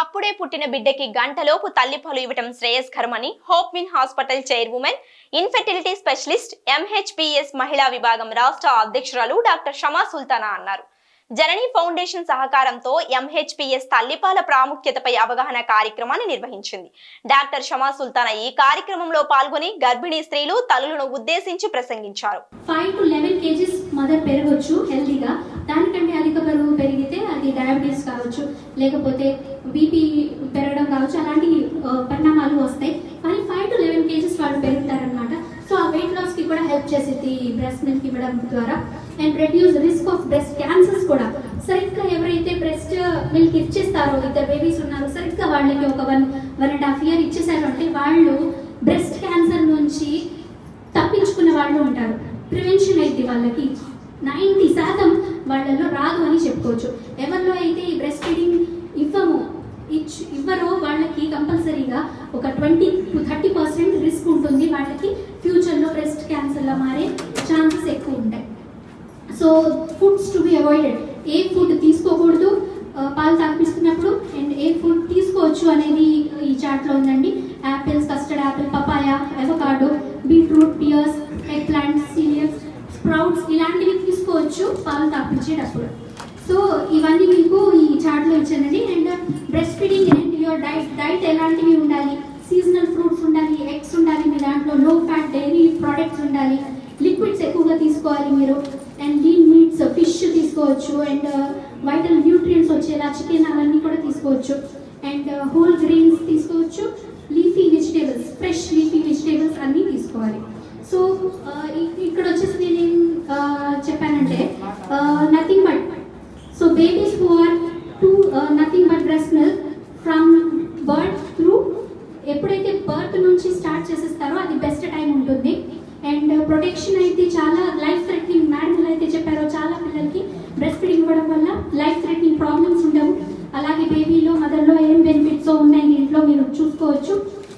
అప్పుడే పుట్టిన బిడ్డకి గంటలోపు తల్లిపాలు ఇవ్వటం శ్రేయస్కరమని Hope Win hospital chairwoman infertility specialist MHPS మహిళా విభాగం రాష్ట్ర అధ్యక్షురాలు డాక్టర్ షమా సుల్తానా అన్నారు. జననీ ఫౌండేషన్ సహకారంతో ఎంహెచ్పిఎస్ తల్లిపాల ప్రాముఖ్యతపై అవగాహన కార్యక్రమాన్ని నిర్వహించింది. డాక్టర్ షమా సుల్తానా ఈ కార్యక్రమంలో పాల్గొని గర్భిణీ స్త్రీలు తల్లులను ఉద్దేశించి ప్రసంగించారు. Five to eleven KGs mother పెరగొచ్చు హెల్తీగా లేకపోతే బీపీ పెరగడం కావచ్చు అలాంటి పరిణామాలు వస్తాయి. కానీ ఫైవ్ టు లెవెన్ కేజెస్ వాళ్ళు పెరుగుతారనమాట సో ఆ వెయిట్ లాస్కి కూడా హెల్ప్ చేసేది బ్రెస్ట్ మిల్క్ ఇవ్వడం ద్వారా. And reduce risk of breast cancers కూడా. సరిగ్గా ఎవరైతే బ్రెస్ట్ మిల్క్ ఇచ్చేస్తారో ఇద్దరు బేబీస్ ఉన్నారో సరిగ్గా వాళ్ళకి ఒక one one and half year ఇచ్చేసారు అంటే వాళ్ళు బ్రెస్ట్ క్యాన్సర్ నుంచి తప్పించుకున్న వాళ్ళు ఉంటారు. ప్రివెన్షన్ అయితే వాళ్ళకి నైంటీ శాతం వాళ్ళలో రాదు అని చెప్పుకోవచ్చు. ఎవరిలో అయితే ఈ బ్రెస్ట్ ఫీడింగ్ ఇవ్వరో. వాళ్ళకి కంపల్సరీగా ఒక twenty to thirty percent risk ఉంటుంది. వాళ్ళకి ఫ్యూచర్లో బ్రెస్ట్ క్యాన్సర్లో మారే ఛాన్సెస్ ఎక్కువ ఉంటాయి. So foods to be avoided. A food తీసుకోకూడదు. పాలు తాపిస్తున్నప్పుడు అండ్ ఏ ఫుడ్ తీసుకోవచ్చు అనేది ఈ చార్ట్లో ఉందండి. Apples custard apple papaya avocado beetroot pears egg plants cereals sprouts ఇలాంటివి తీసుకోవచ్చు పాలు తాపించేటప్పుడు సో ఇవన్నీ మీకు ఈ చార్ట్లో ఇచ్చానండి. And breast feeding and your diet diet ఎలాంటివి ఉండాలి? సీజనల్ ఫ్రూట్స్ ఉండాలి ఎగ్స్ ఉండాలి మీ దాంట్లో లో ఫ్యాట్ డైరీ ప్రోడక్ట్స్ ఉండాలి. లిక్విడ్స్ ఎక్కువగా తీసుకోవాలి మీరు. అండ్ లీన్ మీట్స్ ఫిష్ తీసుకోవచ్చు. అండ్ వైటల్ న్యూట్రియంట్స్ వచ్చేలా చికెన్ అవన్నీ కూడా తీసుకోవచ్చు. అండ్ హోల్ గ్రెయిన్స్ తీసుకోవచ్చు. Leafy vegetables fresh leafy vegetables అన్నీ తీసుకోవాలి. సో uh, ఇక్కడ వచ్చేసి నేనేం uh, చెప్పానంటే nothing but so babies who are to nothing breast milk from birth through ఎప్పుడైతే బర్త్ నుంచి స్టార్ట్ చేసేస్తారో అది బెస్ట్ టైం ఉంటుంది. అండ్ ప్రొటెక్షన్ uh, అయితే చాలా